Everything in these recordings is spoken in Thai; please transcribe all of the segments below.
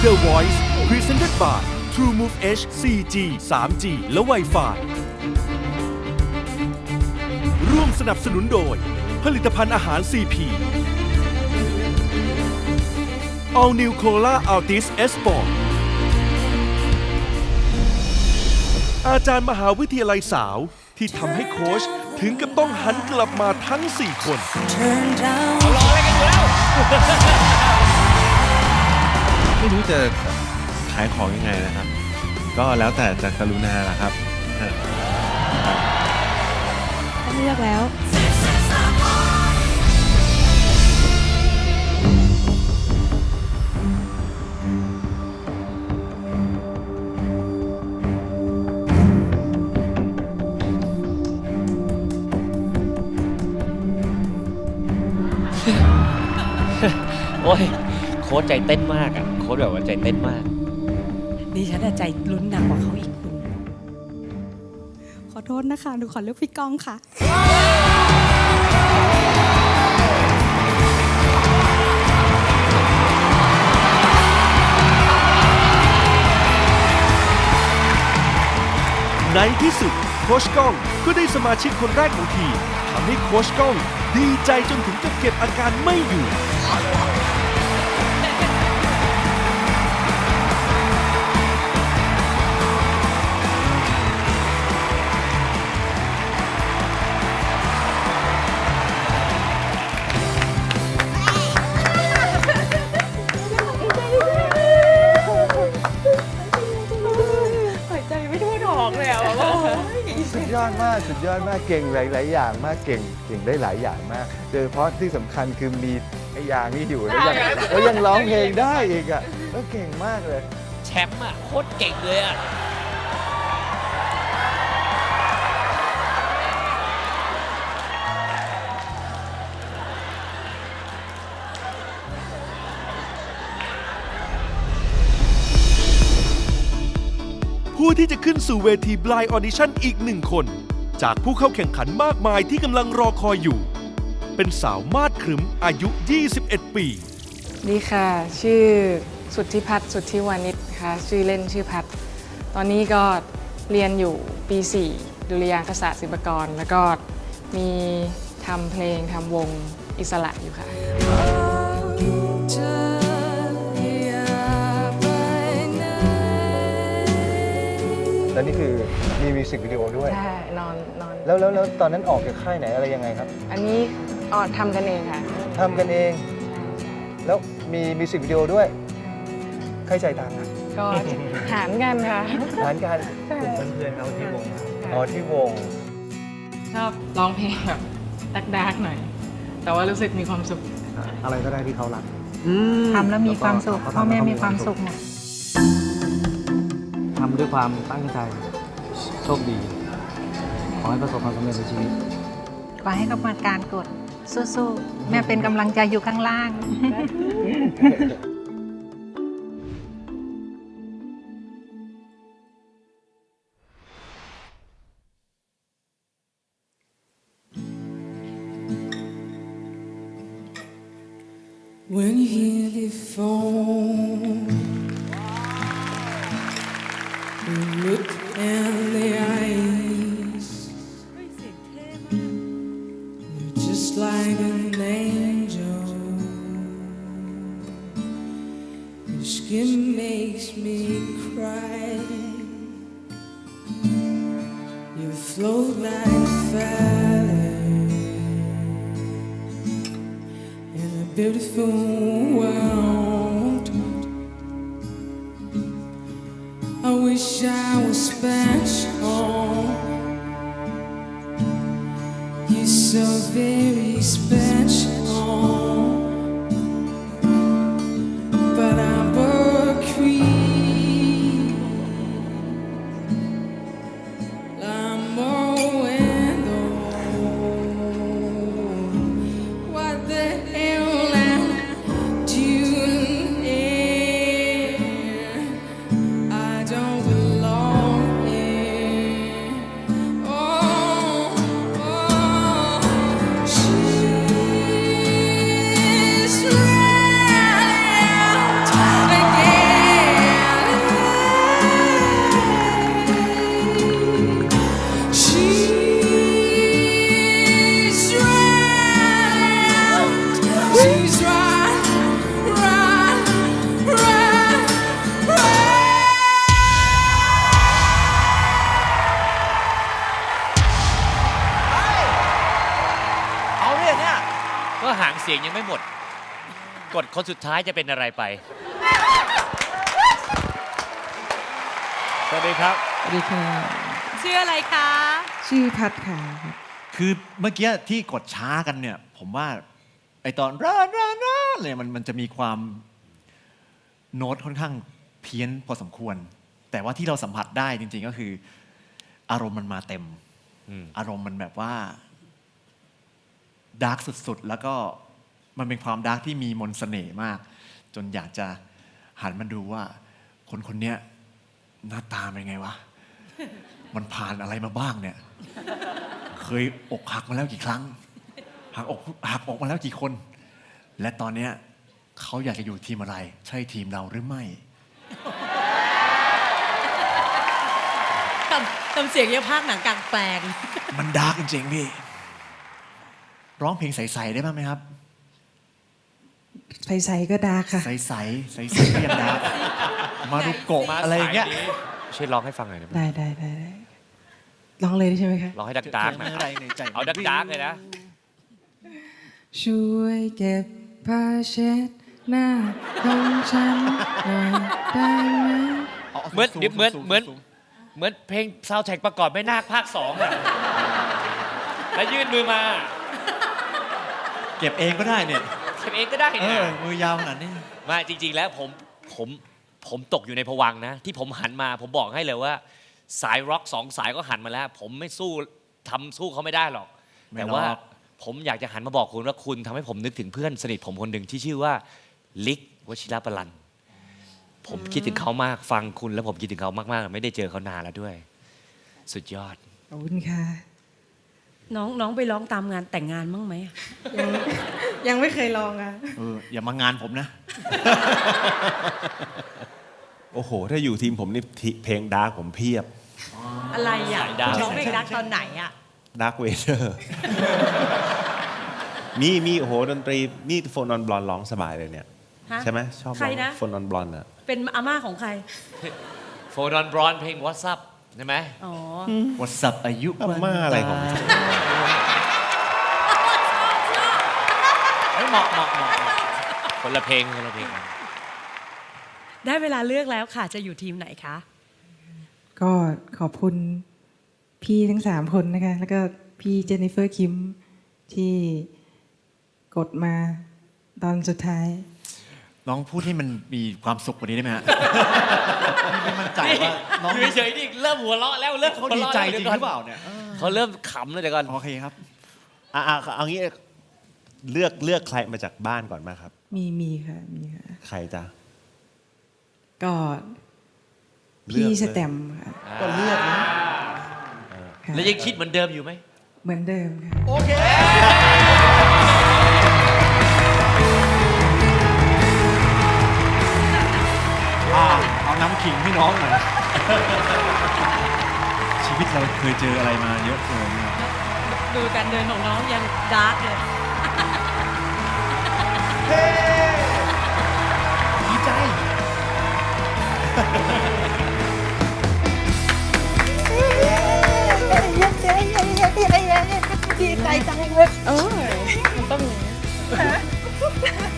The Voice Presented by TrueMove H 4G 3G และ Wi-Fi ร่วมสนับสนุนโดย ผลิตภัณฑ์อาหาร CP All New Cola Altis S Sport อาจารย์มหาวิทยาลัยสาวที่ทำให้โค้ชถึงกับต้องหันกลับมาทั้ง 4 คน turn down ไม่รู้จะขายของยังไงนะครับ ก็แล้วแต่จะกรุณาละครับ ต้องเลือกแล้ว โอ้ยโค้ชใจเต้นมากอะโค้ชแบบว่าใจเต้นมาก ดิฉันอะใจลุ้นหนักกว่าเขาอีกคุณ ขอโทษนะคะหนูขอเลือกพี่ก้องค่ะ ในที่สุดโค้ชก้องก็ได้สมาชิกคนแรกของทีมทำให้โค้ชก้องดีใจจนถึงกับเก็บอาการไม่อยู่ากสุดยอดมากเก่งหลาย ๆ อย่างมากเก่งเก่งได้หลายอย่างมาก โดยเฉพาะที่สำคัญคือมีไอ้ยางนี่อยู่แล้วยังแล้วยังร้องเพลงได้อีกอะก็เก่งมากเลย แชมป์อะโคตรเก่งเลยอะ ผู้ที่จะขึ้นสู่เวที Blind Audition อีกหนึ่งคน จากผู้เข้าแข่งขันมากมายที่กำลังรอคอยอยู่ เป็นสาวมาดขรึมอายุ 21 ปีดีค่ะ ชื่อสุทธิพัฒน์สุทธิวานิชค่ะชื่อเล่นชื่อพัฒน์ตอนนี้ก็เรียนอยู่ปี 4 ดุริยางคศาสตร์ศิลปากร แล้วก็มีทำเพลงทำวงอิสระอยู่ค่ะ แล้วนี่คือมีมิวสิกวิดีโอด้วย ใช่นอนนอน แล้วแล้วแล้วตอนนั้นออกจากค่ายไหนอะไรยังไงครับอันนี้อ๋อทำกันเองค่ะทำกันเอง แล้วมีมิวสิกวิดีโอด้วยใครใจายตังค์อะก็หารกันค่ะร้านกันใช่ เพื่อนๆเขาที่วงอ๋อที่วง ชอบร้องเพลงแบบดักดักๆหน่อย แต่ว่ารู้สึกมีความสุข อะไรก็ได้ที่เขารัก ทำแล้วมีความสุขพ่อแม่มีความสุขหมดทำ ด้วยความตั้งใจโชคดี ขอให้ประสบความสำเร็จในชีวิต ขอให้กรรมการกดสู้ๆ แม่เป็นกำลังใจอยู่ข้างล่าง When you hear the phone, skin makes me cry. You float like fire in a beautiful world. I wish I was special. You're so very special. สียงยังไม่หมด กดคนสุดท้ายจะเป็นอะไรไป สวัสดีครับ สวัสดีค่ะชื่ออะไรคะ ชื่อพัดค่ะคือเมื่อกี้ที่กดช้ากันเนี่ย ผมว่าไอตอนร้าร้าร้าเลยมันมันจะมีความโน้ตค่อนข้างเพี้ยนพอสมควร แต่ว่าที่เราสัมผัสได้จริง ๆ ก็คือ อารมณ์มันมาเต็มอืมอารมณ์มันแบบว่า ดาร์กสุดๆ แล้วก็มันเป็นความดาร์กที่มีมนต์เสน่ห์มาก จนอยากจะหันมาดูว่า คนคนเนี้ยหน้าตาเป็นไงวะ มันผ่านอะไรมาบ้างเนี่ย เคยอกหักมาแล้วกี่ครั้ง หักอกหักอกมาแล้วกี่คน และตอนเนี้ยเขาอยากจะอยู่ทีมอะไร ใช่ทีมเราหรือไม่ทำทำเสียงยังภาคหนังกลางแปลง มันดาร์กจริงๆพี่ ร้องเพลงใสๆได้บ้างไหมครับ ใสๆก็ดาค่ะ ใสๆใสๆก็ยังดาร์กมารุโกะอะไรอย่างเงี้ยช่วยร้องให้ฟังหน่อยได้ไหมได้ได้ได้ได้ลองเลยได้ใช่ไหมคะร้องให้ดักดาร์กๆหน่อยอะไรในใจ เอาดักดาร์กๆเลยนะ ช่วยเก็บผ้าเช็ดหน้าของฉันหน่อยได้ไหมเหมือนเดี๋ยวเหมือนเหมือนเหมือนเพลงซาวแท็กประกอบไม่นาคภาคสองอะแล้วยื่นมือมา เก็บเองก็ได้เนี่ยเก็บเองก็ได้เอนะอมือยาวขนาดนี้ ไมาจริง ๆ แล้วผมผมผมตกอยู่ในภวังค์นะ ที่ผมหันมาผมบอกให้เลยว่า สายร็อกสองสายก็หันมาแล้ว ผมไม่สู้ทำสู้เขาไม่ได้หรอก ไม่แต่หรอกว่าผมอยากจะหันมาบอกคุณว่าคุณทำให้ผมนึกถึงเพื่อนสนิทผมคนหนึ่งที่ชื่อว่าลิกวชิรปรัน ผมคิดถึงเขามากฟังคุณ แล้วผมคิดถึงเขามากๆ ไม่ได้เจอเขานานแล้วด้วย สุดยอด ขอบคุณค่ะ น้องน้องไปร้องตามงานแต่งงานบ้างไหมอะยังยังไม่เคยลองอะเอออย่ามางานผมนะ โอ้โห ถ้าอยู่ทีมผมนี่ทิเพลงดาร์กผมเพียบ อะไรอะสายดาวร้องเพลงรักตอนไหนอะ ดาร์กเวเดอร์ มีมีโอ้โหดนตรี นี่โฟนอนบลอนร้องสบายเลยเนี่ย ฮะใช่ไหมชอบใครนะ โฟนอนบลอนอะเป็นอาม่าของใคร โฟนอนบรอนเพลง What's Up ใช่ไหมอ๋อวัสับอายุอาม่าอะไรของเฮ้ยเหมาะเหมาะเหมาะคนละเพลงคนละเพลงได้เวลาเลือกแล้วค่ะ จะอยู่ทีมไหนคะ ก็ขอบคุณพี่ทั้งสามคนนะคะ แล้วก็พี่เจนนิเฟอร์คิมที่กดมาตอนสุดท้าย น้องพูดให้มันมีความสุขกว่านี้ได้ไหมฮะไม่มั่นใจว่าน้องอยู่เฉยๆนี่เริ่มหัวเราะแล้วเริ่มเขาหัวดีเราะใจแล้วจริงดี๋ยวหรือเปก่นล่าเนี่ยเขาเริ่มขำเลยเดี๋ยวก่อนโอเคครับ อะอะเอางี้เลือกเลือกใครมาจากบ้านก่อนมาครับ มีมีค่ะ มีค่ะ ใครจ๊ะก็เลืพี่อกเลยสแตมป์ค่ะก็เลือกนะ ค่ะแล้วยังคิดเหมือนเดิมอยู่ไหม เหมือนเดิมค่ะ โอเค ขิงให้น้องหน่อยชีวิตเราเคยเจออะไรมาเยอะเลยเนี่ยดูการเดินของน้องยังดาร์กเลย ดีใจ ดีใจจังเลย เออมันต้องอย่างนี้ดีใ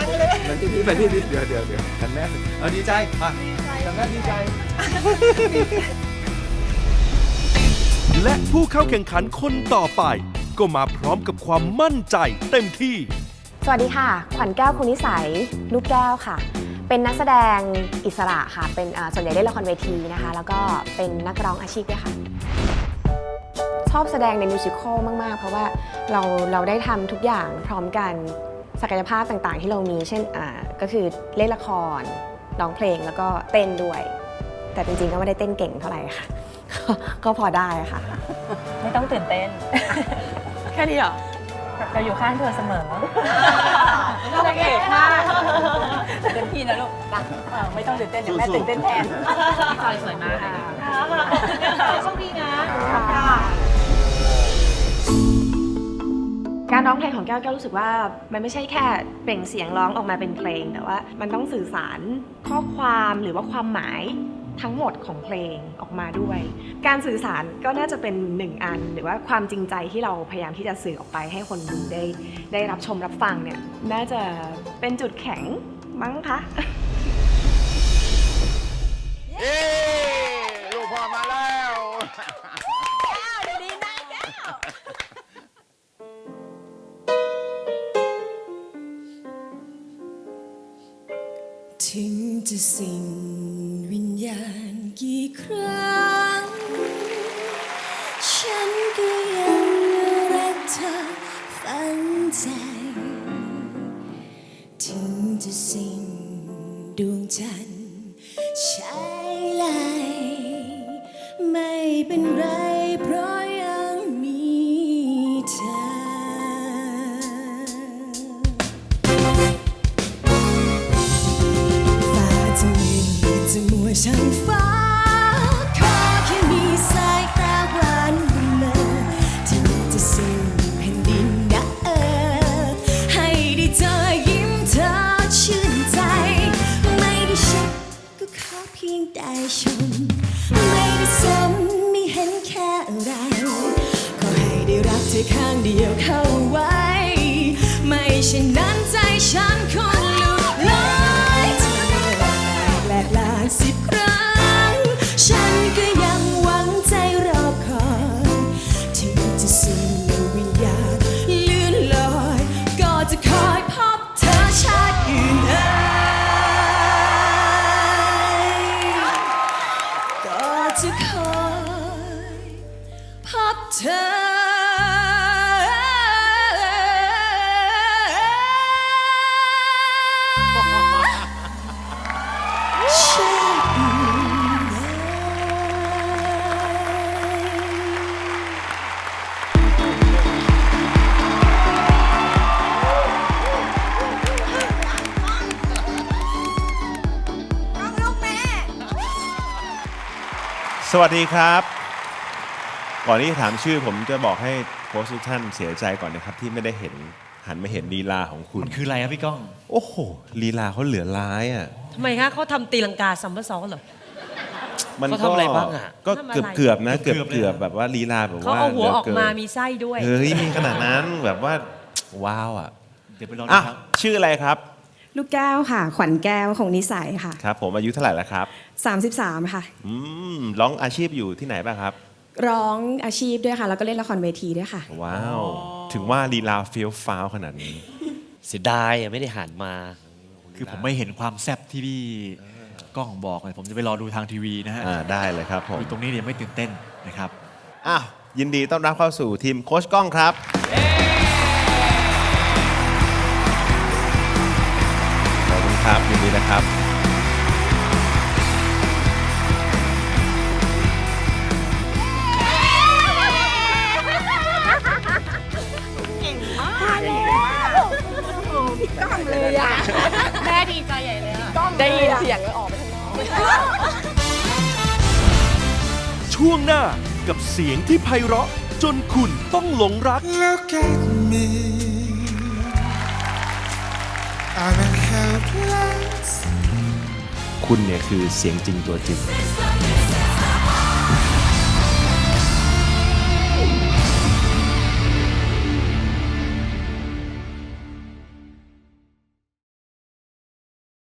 จังเลยมันที่นี่ไปที่นี่เดี๋ยวเดี๋ยวเดี๋ยวกันแม่เอาดีใจมากันแม่ดีใจ และผู้เข้าแข่งขันคนต่อไป ก็มาพร้อมกับความมั่นใจเต็มที่ สวัสดีค่ะ ขวัญแก้วคุณนิสัย ลูกแก้วค่ะ เป็นนักแสดงอิสระค่ะ เป็นอ่าส่วนใหญ่เล่นละครเวทีนะคะ แล้วก็เป็นนักร้องอาชีพด้วยค่ะ ชอบแสดงในมิวสิควลมาก ๆ เพราะว่าเราเราได้ทำทุกอย่างพร้อมกัน ศักยภาพต่างๆ ที่เรามี เช่นอ่าก็คือเล่นละครร้องเพลงแล้วก็เต้นด้วย แต่จริงๆก็ไม่ได้เต้นเก่งเท่าไหร่ค่ะ ก็พอได้ค่ะ ไม่ต้องตื่นเต้น แค่นี้เหรอ เราอยู่ข้างเธอเสมอน่าเกลียดมากเต็มที่นะลูกไม่ต้องตื่นเต้นเดี๋ยวแม่ตื่นเต้นแทนพี่จอยสวยมากค่ะโชคดีนะ การร้องเพลงของแก้วแก้วรู้สึกว่ามันไม่ใช่แค่เปล่งเสียงร้องออกมาเป็นเพลง แต่ว่ามันต้องสื่อสารข้อความหรือว่าความหมายทั้งหมดของเพลงออกมาด้วย การสื่อสารก็น่าจะเป็นหนึ่งอัน หรือว่าความจริงใจที่เราพยายามที่จะสื่อออกไปให้คนดูได้ ได้รับชมรับฟังเนี่ยน่าจะเป็นจุดแข็งมั้งคะเย้ลูกพ่อมาแล้ว ถึงจะสิ้นวิญญาณกี่ครั้ง ฉันก็ ธอข้างเดียวเข้าไว้ ไม่เช่นนั้นใจฉันค สวัสดีครับ ก่อนที่จะถามชื่อผมจะบอกให้โค้ชทุกท่านเสียใจก่อนนะครับ ที่ไม่ได้เห็นหันมาเห็นลีลาของคุณ มันคืออะไรครับพี่ก้อง โอ้โหลีลาเขาเหลือร้ายอะทำไมคะเขาทำตีลังกาซัมเบอร์ซอลเหรอ มันเขาทำอะไรบ้างอะ ก็ทำอะไรเกือบเกือบๆนะเกืเกืออบบๆเลยเกือบนะแบบว่าลีลาแบบเขาว่าเอาหัวออกมาเหลืมีไส้ด้วย เฮ้ยมีขนาดนั้นแบบว่าว้าวอะ เดี๋ยวไปรอดูอะครับ ชื่ออะไรครับ ลูกแก้วค่ะ ขวัญแก้วของนิสัยค่ะ ครับผมอายุเท่าไหร่แล้วครับ 33 ค่ะ อืมร้องอาชีพอยู่ที่ไหนบ้างครับ ร้องอาชีพด้วยค่ะ แล้วก็เล่นละครเวทีด้วยค่ะ ว้าว ถึงว่าลีลาเฟี้ยวฟ้าวขนาดนี้ เสียดายอะไม่ได้หันมาคือผมไม่เห็นความแซ่บที่พี่ก้องบอกเลยผมจะไปรอดูทางทีวีนะฮะอ่าได้เลยครับผมอยู่ตรงนี้เนี่ยไม่ตื่นเต้นนะครับ อ้าวยินดีต้อนรับเข้าสู่ทีมโค้ชก้องครับ ขอบคุณครับยินดีนะครับแม่ดีใจใหญ่เลยอะได้ยินเสียงแล้วออกไปข้างนอกช่วงหน้ากับเสียงที่ไพเราะจนคุณต้องหลงรัก Look at me. I'm helpless. คุณเนี่ยคือเสียงจริงตัวจริง